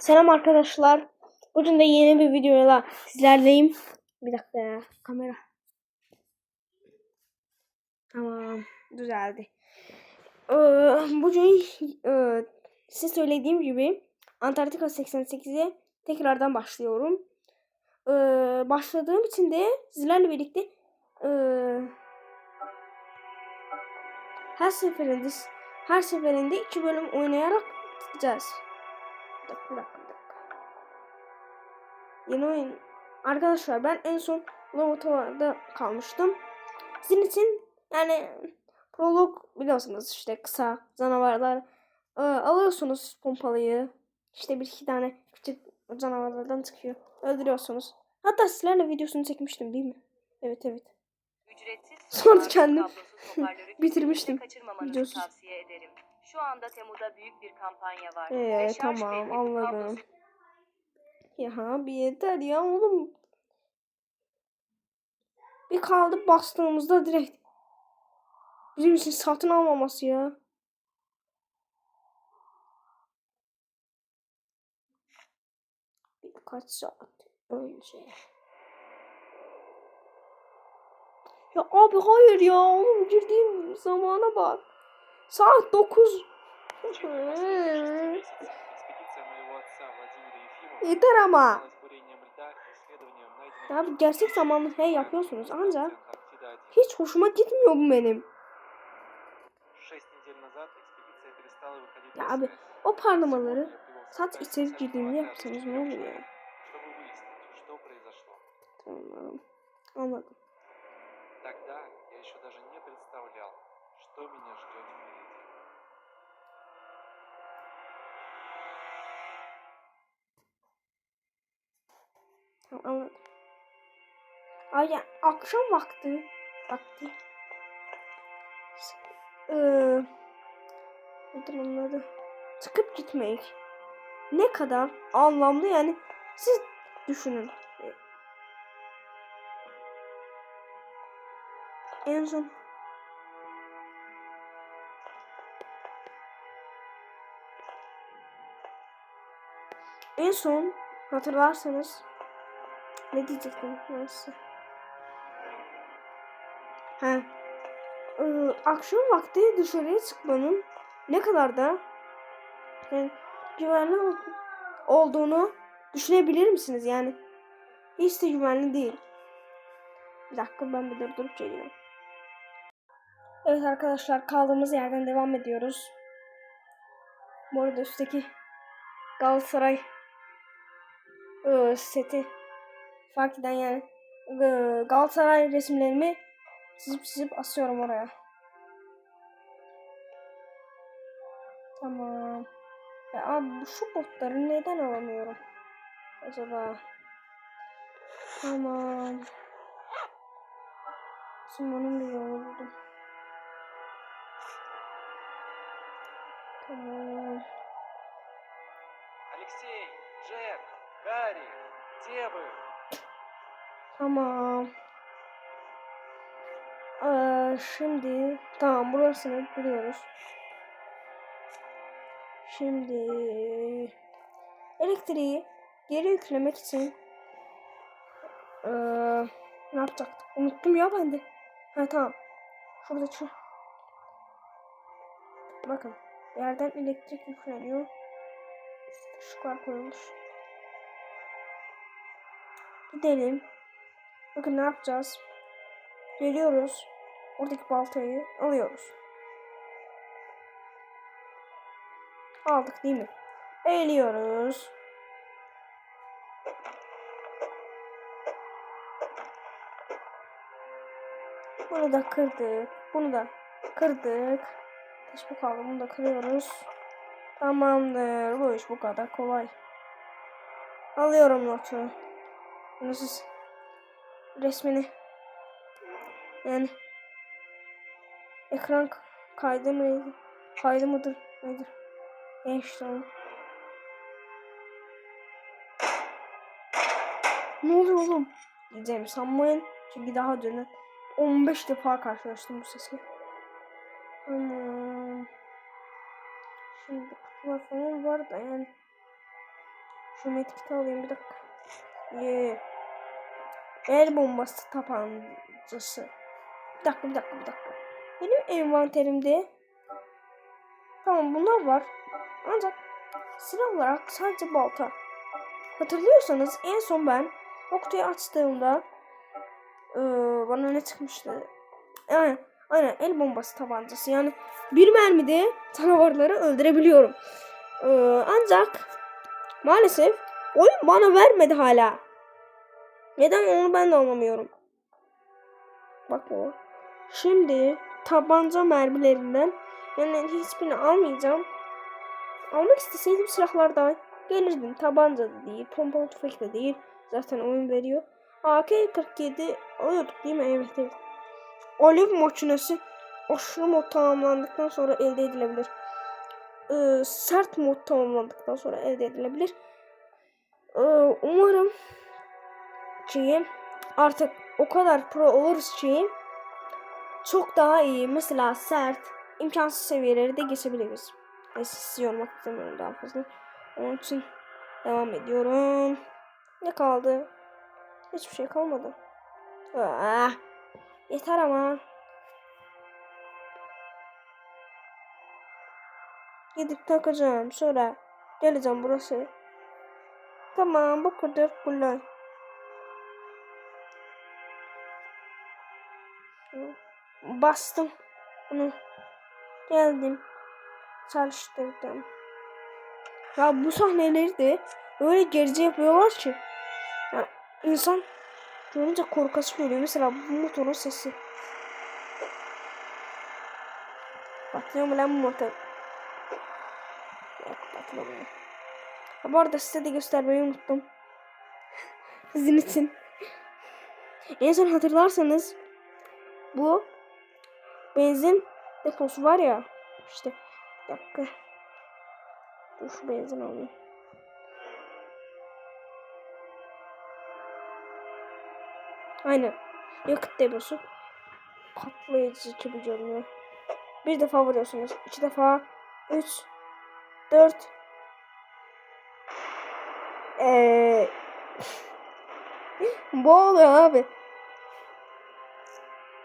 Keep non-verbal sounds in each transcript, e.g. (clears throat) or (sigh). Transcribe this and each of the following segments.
Selam arkadaşlar. Bugün de yeni bir videoyla sizlerleyim. Bir dakika ya kamera. Tamam düzeldi. Ee, bugün e, size söylediğim gibi Antarktika 88'e tekrardan başlıyorum. Ee, başladığım için de sizlerle birlikte e, her seferinde her seferinde iki bölüm oynayarak gideceğiz. Dakika, bir dakika, bir dakika. Yeni oyun. Arkadaşlar ben en son laboratuvarda kalmıştım. Sizin için yani prolog biliyorsunuz işte kısa canavarlar e, alıyorsunuz pompalıyı. İşte bir iki tane küçük canavarlardan çıkıyor. Öldürüyorsunuz. Hatta sizlerle videosunu çekmiştim değil mi? Evet evet. Ücretsiz Sonra kendim (laughs) bitirmiştim. Videosuz. tavsiye ederim. Şu anda Temu'da büyük bir kampanya var. Ee, Ve şarj tamam anladım. kablosuz- Ya bir yeter ya oğlum. Bir kaldı bastığımızda direkt bizim için satın almaması ya. Birkaç saat önce. Ya abi hayır ya oğlum girdiğim zamana bak. Saat 9. Yeter ama. Ya abi gerçek zamanlı şey yapıyorsunuz ancak hiç hoşuma gitmiyor bu benim. Ya abi o parlamaları saat içeri girdiğimde yapsanız ne olur ya? Tamam anladım. Akşam vakti. Vakti. Adı? Çıkıp gitmek. Ne kadar anlamlı yani. Siz düşünün. En son En son hatırlarsanız ne diyecektim size? He. Ee, akşam vakti dışarıya çıkmanın ne kadar da yani güvenli ol- olduğunu düşünebilir misiniz yani? Hiç de güvenli değil. Bir dakika ben bir durdurup geliyorum. Evet arkadaşlar kaldığımız yerden devam ediyoruz. Bu arada üstteki Galatasaray e, seti fark eden yani e, Galatasaray resimlerimi çizip çizip asıyorum oraya. Tamam. Ya abi şu botları neden alamıyorum? Acaba. Tamam. Şimdi onun bir yolunu buldum. Tamam. Алексей, Джек, Гарри, где вы? Tamam. Ee, şimdi tamam burasını biliyoruz. Şimdi elektriği geri yüklemek için ee, ne yapacaktık? Unuttum ya ben de. Ha tamam. Şurada şu. Bakın yerden elektrik yükleniyor. Işıklar koyulmuş. Gidelim. Bakın ne yapacağız? Geliyoruz. Oradaki baltayı alıyoruz. Aldık değil mi? Eğiliyoruz. Bunu da kırdık. Bunu da kırdık. Hiç bu kaldı. Bunu da kırıyoruz. Tamamdır. Bu iş bu kadar kolay. Alıyorum notu. Bunu siz resmini yani ekran kaydı mıydı? Kaydı mıdır? Nedir? Ne işte o. Ne oluyor oğlum? Diyeceğim sanmayın. Çünkü daha dün 15 defa karşılaştım bu sesle. Tamam. Şimdi kutular falan var da yani Şu medkiti alayım bir dakika. Ye. El bombası tabancası. Bir dakika bir dakika bir dakika. Benim envanterimde tamam bunlar var. Ancak silah olarak sadece balta. Hatırlıyorsanız en son ben o açtığımda eee, bana ne çıkmıştı? Aynen, aynen el bombası tabancası. Yani bir mermide canavarları öldürebiliyorum. Eee, ancak maalesef oyun bana vermedi hala. Neden onu ben de anlamıyorum. Bak o. Şimdi tabanca mermilerinden yani hiçbirini almayacağım. Almak isteseydim silahlardan gelirdim. Tabanca da değil, pompalı tüfek de değil. Zaten oyun veriyor. AK-47 alıyorduk değil mi? Evet evet. Alev makinesi aşırı mod tamamlandıktan sonra elde edilebilir. Ee, sert mod tamamlandıktan sonra elde edilebilir. Ee, umarım ki artık o kadar pro oluruz ki çok daha iyi mesela sert imkansız seviyeleri de geçebiliriz. Neyse sizi yormak istemiyorum daha fazla. Onun için devam ediyorum. Ne kaldı? Hiçbir şey kalmadı. Ah, yeter ama. Gidip takacağım. Sonra geleceğim burası. Tamam bu kadar kolay. Bastım. Bunu geldim. Çalıştırdım. Ya bu sahneleri de öyle gerici yapıyorlar ki. Ya insan görünce korkası geliyor. Mesela bu motorun sesi. Patlıyor mu lan bu motor? Yok patlamıyor. Ha, bu arada size de göstermeyi unuttum. (laughs) Sizin için. En son hatırlarsanız bu benzin deposu var ya. İşte bir dakika. Dur şu benzin alayım. Aynen. Yakıt deposu. Patlayıcı gibi görünüyor bir defa vuruyorsunuz. İki defa. Üç. Dört. Eee. (laughs) Bu oluyor abi.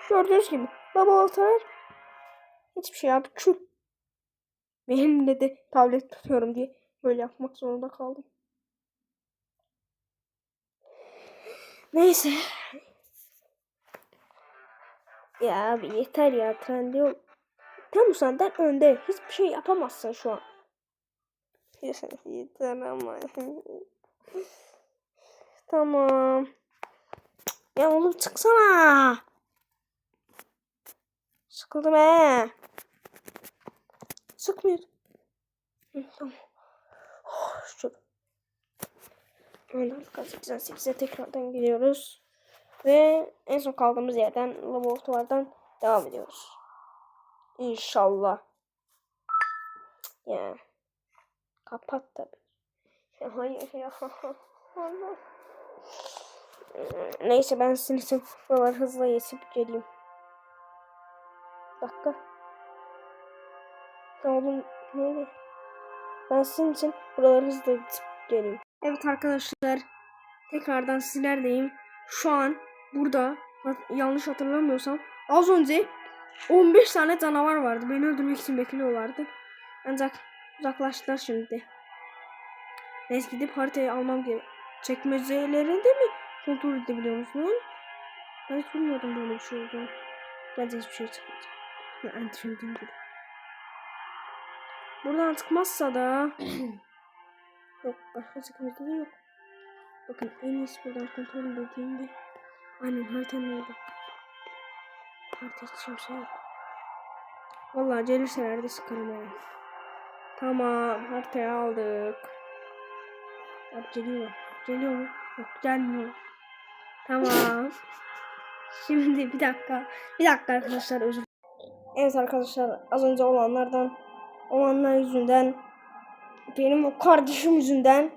Gördüğünüz gibi baba ortalar hiçbir şey abi kül. Benimle de tablet tutuyorum diye böyle yapmak zorunda kaldım. Neyse. Ya abi yeter ya Trendyol. Tam senden önde. Hiçbir şey yapamazsın şu an. yeter ama. tamam. Ya oğlum çıksana. Sıkıldım he. Sıkmıyor. Tamam. Oh, şu. Ondan 8'den 8'e tekrardan gidiyoruz. Ve en son kaldığımız yerden laboratuvardan devam ediyoruz. İnşallah. Ya. Kapat tabi. Ya hayır ya. (laughs) Neyse ben sizin için buraları hızlı geçip geleyim dakika. Ya oğlum neydi? Ben sizin için buraları hızlı gidip geleyim. Evet arkadaşlar. Tekrardan sizlerleyim. Şu an burada yanlış hatırlamıyorsam az önce 15 tane canavar vardı. Beni öldürmek için bekliyorlardı. Ancak uzaklaştılar şimdi. Neyse gidip haritayı almam gerek. Çekmecelerinde mi kontrol edebiliyor musun? Ben hiç bilmiyordum böyle bir şey olduğunu. Bence hiçbir şey çıkmayacak. Ya en düşündüğüm gibi. Buradan çıkmazsa da (clears throat) yok başka çıkmazsa da yok. Bakın en iyisi buradan kontrol edildiğinde aynen haritanın orada. Harita hiç kimse yok. Vallahi gelirseler de sıkarım ha. Tamam haritayı aldık. Abi geliyor. Geliyor mu? Yok gelmiyor. Tamam. (laughs) Şimdi bir dakika. Bir dakika arkadaşlar özür Evet arkadaşlar az önce olanlardan olanlar yüzünden benim o kardeşim yüzünden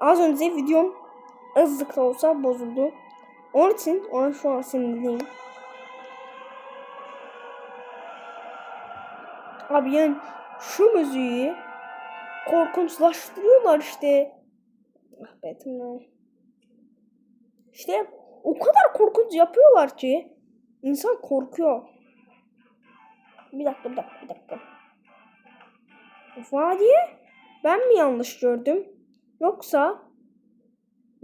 az önce videom azlık da olsa bozuldu. Onun için ona şu an sinirliyim. Abi yani şu müziği korkunçlaştırıyorlar işte. Ah be tamam. İşte o kadar korkunç yapıyorlar ki insan korkuyor. Bir dakika bir dakika bir dakika. Vadiye ben mi yanlış gördüm? Yoksa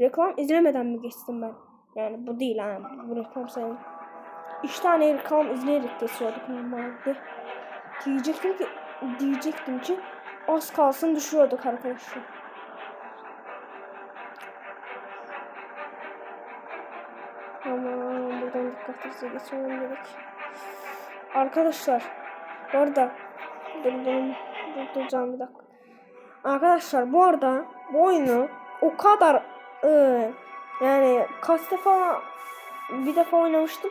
reklam izlemeden mi geçtim ben? Yani bu değil ha. Bu reklam sayılır. İki tane reklam izleyerek geçiyorduk normalde. Diyecektim ki diyecektim ki az kalsın düşüyorduk arkadaşlar. Tamam buradan dikkatlice geçmem gerek. Arkadaşlar bu arada durdurun durduracağım bir dakika. Arkadaşlar bu arada bu oyunu o kadar ıı, yani kaç defa bir defa oynamıştım.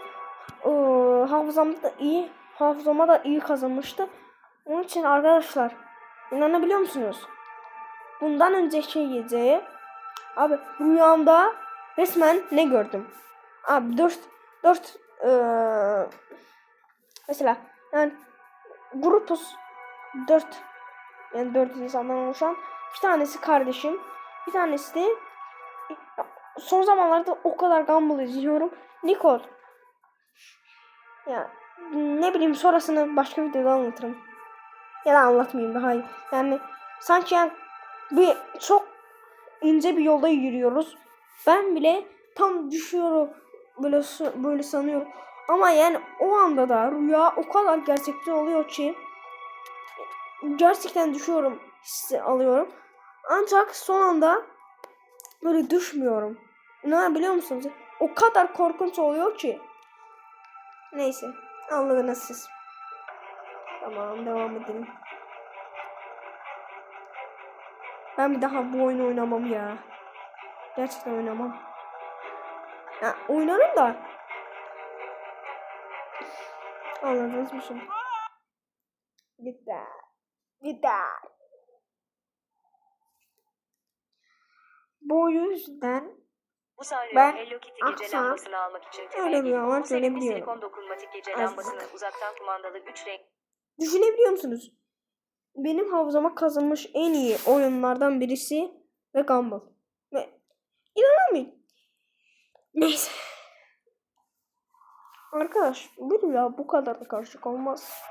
Iı, hafızamda da iyi hafızama da iyi kazanmıştı. Onun için arkadaşlar inanabiliyor musunuz? Bundan önceki gece abi rüyamda resmen ne gördüm? Abi dört dört eee, mesela yani grupuz dört yani dört insandan oluşan bir tanesi kardeşim bir tanesi de son zamanlarda o kadar Gumball izliyorum. Nicole. Ya ne bileyim sonrasını başka videoda anlatırım. Ya da anlatmayayım daha iyi. Yani sanki yani bir çok ince bir yolda yürüyoruz. Ben bile tam düşüyorum böyle böyle sanıyorum. Ama yani o anda da rüya o kadar gerçekçi oluyor ki gerçekten düşüyorum hissi alıyorum. Ancak son anda böyle düşmüyorum. İnanabiliyor musunuz? O kadar korkunç oluyor ki. Neyse. Anladınız siz. Tamam devam edelim. Ben bir daha bu oyunu oynamam ya. Gerçekten oynamam. Ya oynarım da. Anladınız mı şimdi? Gider. Gider. Bu yüzden Ben Hello Kitty gece akşam lambasını almak için sebeple söyleyebiliyorum. silikon dokunmatik gece Azıcık. lambasının uzaktan kumandalı 3 renk Düşünebiliyor musunuz? Benim hafızama kazınmış en iyi oyunlardan birisi ve Gumball. Ve inanamıyorum. Neyse. Arkadaş bu ya bu kadar da karışık olmaz.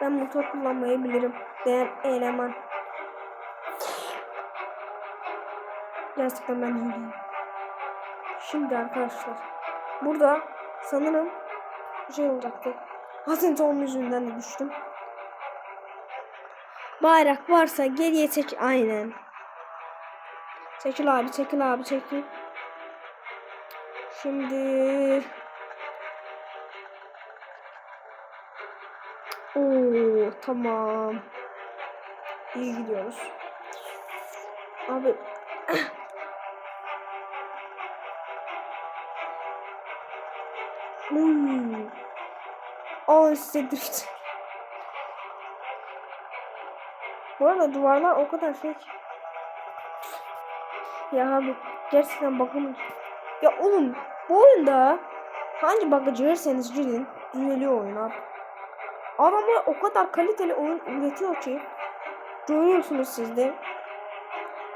Ben motor kullanmayı bilirim. Değer eleman. Gerçekten ben iyiyim. Şimdi arkadaşlar. Burada sanırım şey olacaktı. Az önce onun yüzünden de düştüm. Bayrak varsa geriye çek. Aynen. Çekil abi çekil abi çekil. Şimdi Oo tamam. İyi gidiyoruz. Abi (coughs) Hmm. Al size drift. Bu arada duvarlar o kadar şey ki. Ya abi gerçekten bakın. Ya oğlum bu oyunda hangi bug'a girerseniz girin düzeliyor oyun abi. Adamlar o kadar kaliteli oyun üretiyor ki görüyorsunuz siz de.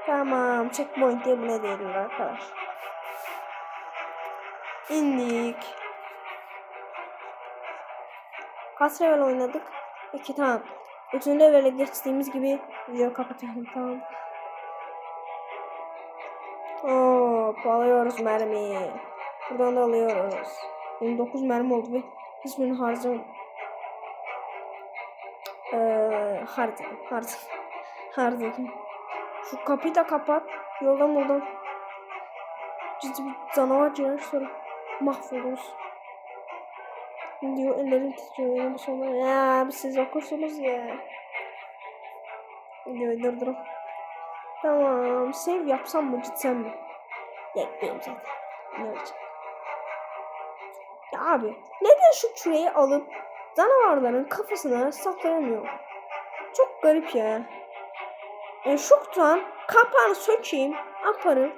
Tamam checkpoint diye bile değilim arkadaş. İndik. Kaç level oynadık? İki tamam. Üçüncü level'e geçtiğimiz gibi videoyu kapatıyorum tamam. Hop alıyoruz mermi. Buradan da alıyoruz. 29 mermi oldu ve hiçbirini harcam. Eee harcadım harcadım. (laughs) Harcadım. Şu kapıyı da kapat. Yoldan yoldan. Ciddi bir canavar girer sonra mahvoluruz. Diyor ellerim titriyor yani sonra ya abi siz okursunuz ya. Videoyu durdurun. Tamam save yapsam mı gitsem mi? Ya gitmeyeyim zaten. Ne olacak? Ya abi neden şu küreyi alıp canavarların kafasına saklayamıyorum? Çok garip ya. Yani şoktan kapağını sökeyim, yaparım.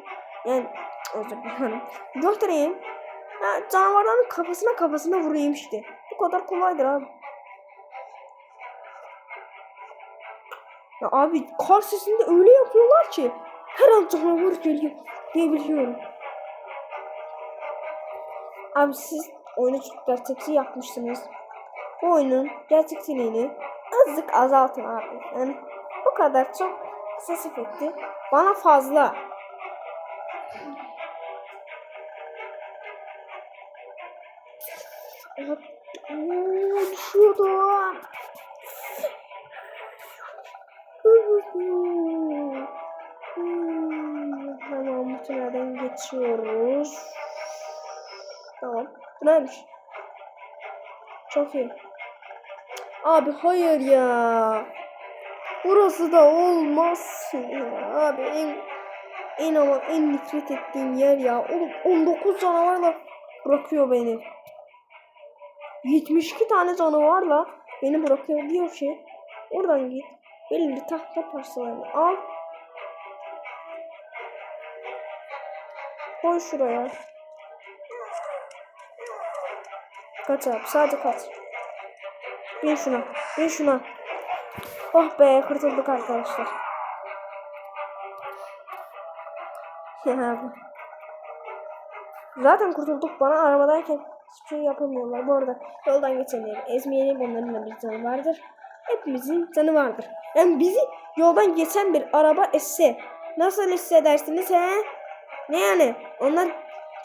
Yani özür dilerim. Götüreyim. Ha, canavarların kafasına kafasına vurayım işte. Bu kadar kolaydır abi. Ya abi kar sesinde öyle yapıyorlar ki her an canavar geliyor diyebiliyorum. Abi siz oyunu çok gerçekçi yapmışsınız. Bu oyunun gerçekçiliğini azıcık azaltın abi. Yani bu kadar çok ses efekti bana fazla. Hmm, Tamam bu tünelden geçiyoruz. Tamam. Bu neymiş? Çok iyi. Abi hayır ya. Burası da olmaz. Abi en en ama en nefret ettiğim yer ya. Oğlum 19 canavarla bırakıyor beni. 72 tane canavarla beni bırakıyor diyor ki oradan git. Belirli tahta parçalarını al. Koy şuraya. Kaç abi sadece kaç. Bin şuna. Bin şuna. Oh be kurtulduk arkadaşlar. (laughs) Zaten kurtulduk bana arabadayken hiçbir şey yapamıyorlar. Bu arada yoldan geçenleri ezmeyelim onların da bir canı vardır. Hepimizin canı vardır. Yani bizi yoldan geçen bir araba esse nasıl hissedersiniz he? Ne yani? Onlar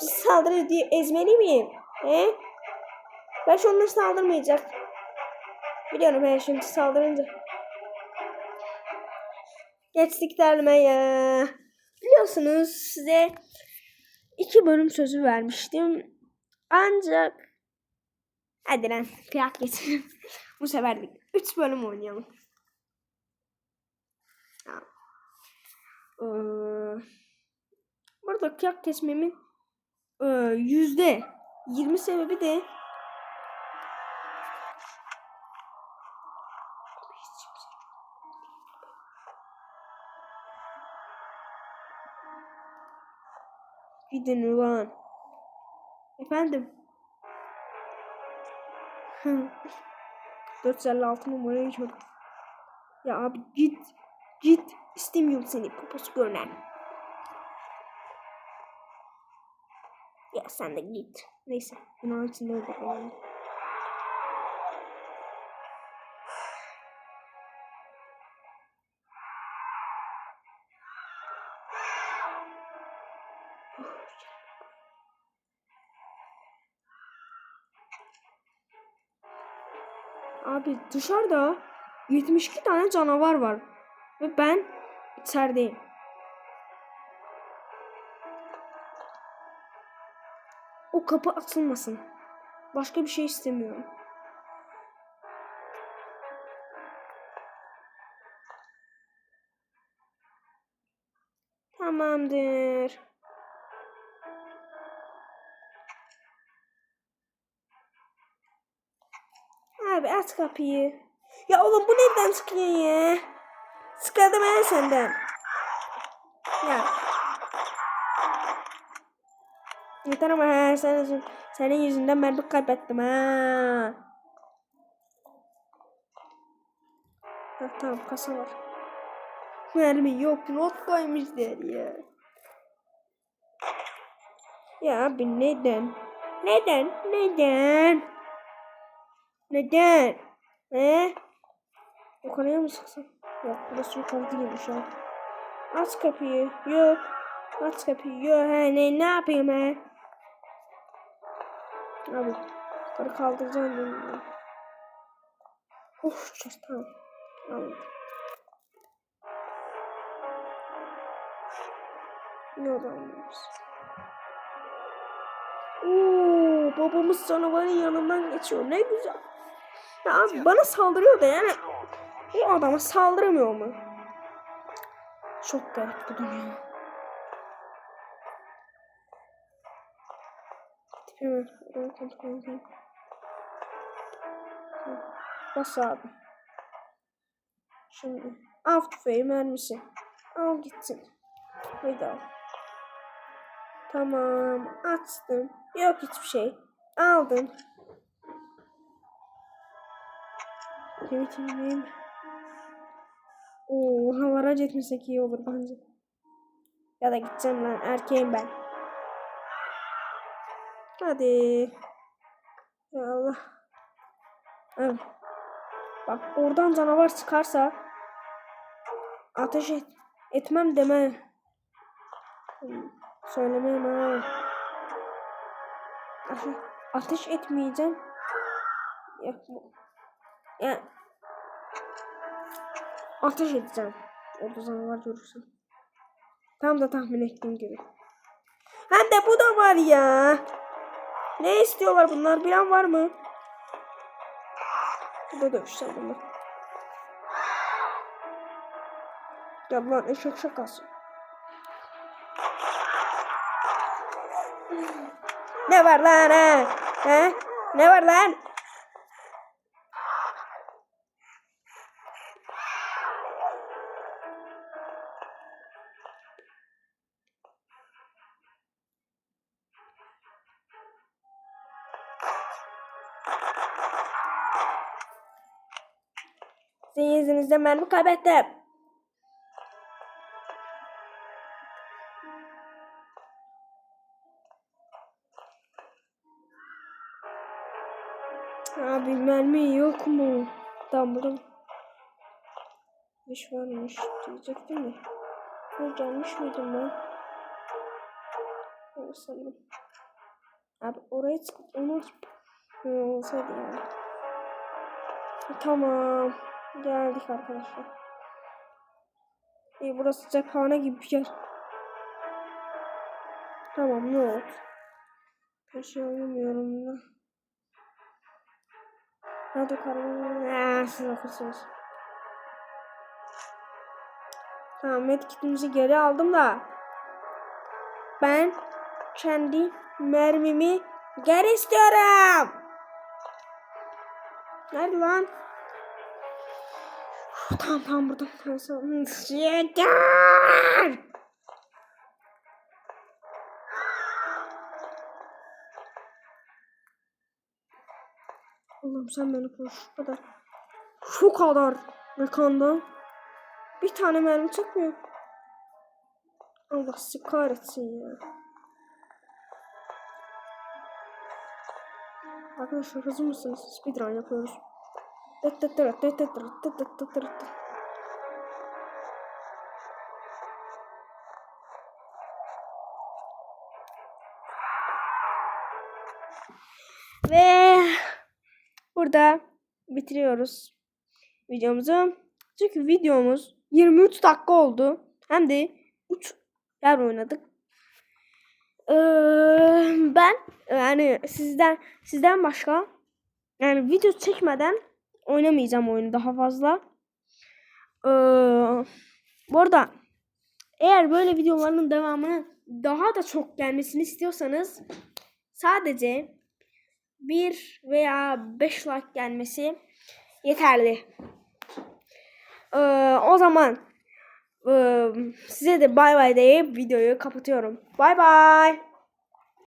bizi saldırıyor diye ezmeli miyim? He? Belki onlar saldırmayacak. Biliyorum ben şimdi saldırınca. Geçtik dermeye. Biliyorsunuz size iki bölüm sözü vermiştim. Ancak hadi lan kıyak geçelim. (laughs) Bu sefer de üç bölüm oynayalım. Ee, burada kıyak kesmemin e, yüzde yirmi sebebi de Gidin ulan. Efendim. 456 numarayı çocuk. Ya abi git. Git. İstemiyorum seni. Poposu görünen. Ya sen de git. Neyse. Bunun içinde öldü. Abi dışarıda 72 tane canavar var. Ve ben içerideyim. O kapı açılmasın. Başka bir şey istemiyorum. Abi aç kapıyı. Ya oğlum bu nereden çıkıyor ya? Sıkıldım ben senden. Ya. Yeter ama ha, senin, senin yüzünden bir kaybettim ha. Ha tamam kasa var. Mermi yok not koymuşlar ya. Ya abi neden? Neden? Neden? Neden? He? Yukarıya mı sıksam? Yok burası yukarı değilmiş ya. Aç kapıyı. Yok. Aç kapıyı. Yok he ne, ne yapayım he? Abi. Yukarı kaldıracağım bunu. Of çok tamam. Anladım. Ne anlıyoruz. Oo, babamız canavarın yanından geçiyor. Ne güzel. Ya abi bana saldırıyor da yani o adama saldıramıyor mu? Çok garip bu dünya. Tipime Bas abi. Şimdi av tüfeği mermisi. Al gitsin. Haydi al. Tamam açtım. Yok hiçbir şey. Aldın. Evet yemeğim. Oo, havalara etmesek iyi olur bence. Ya da gideceğim lan erkeğim ben. Hadi. Ya Allah. Evet. Bak oradan canavar çıkarsa ateş et, etmem deme. Söylemem ha. Ateş, ateş etmeyeceğim. Yapma. Ya. Ateş edeceğim. Orada canavar görürsem. Tam da tahmin ettiğim gibi. Hem de bu da var ya. Ne istiyorlar bunlar? Bilen var mı? Burada dövüşeceğim bunlar. Ya lan eşek şakası. Ne var lan he? He? Ne var lan? Yüzünüzden mermi kaybettim. Abi mermi yok mu? Tamam burada iş varmış diyecektim mi? Ne gelmiş miydim ben? Sanırım. Abi oraya çıkıp onu olsaydı. Tamam. Geldik arkadaşlar. İyi burası cephane gibi bir yer. Tamam ne oldu? Bir şey anlamıyorum da. Hadi. Eee siz okursunuz. Tamam medkitimizi geri aldım da. Ben kendi mermimi geri istiyorum. Nerede lan? Tamam tamam burada. Yeter. Allah'ım sen beni koru şu kadar. Şu kadar mekandan. Bir tane mermi çıkmıyor. Allah sizi kahretsin ya. Arkadaşlar hazır mısınız? Speedrun yapıyoruz. Ve burada bitiriyoruz videomuzu. Çünkü videomuz 23 dakika oldu. Hem de 3 yer oynadık. Ee, ben yani sizden sizden başka yani video çekmeden oynamayacağım oyunu daha fazla. Ee, bu arada eğer böyle videoların devamını daha da çok gelmesini istiyorsanız sadece 1 veya 5 like gelmesi yeterli. Ee, o zaman e, size de bay bay deyip videoyu kapatıyorum. Bay bay.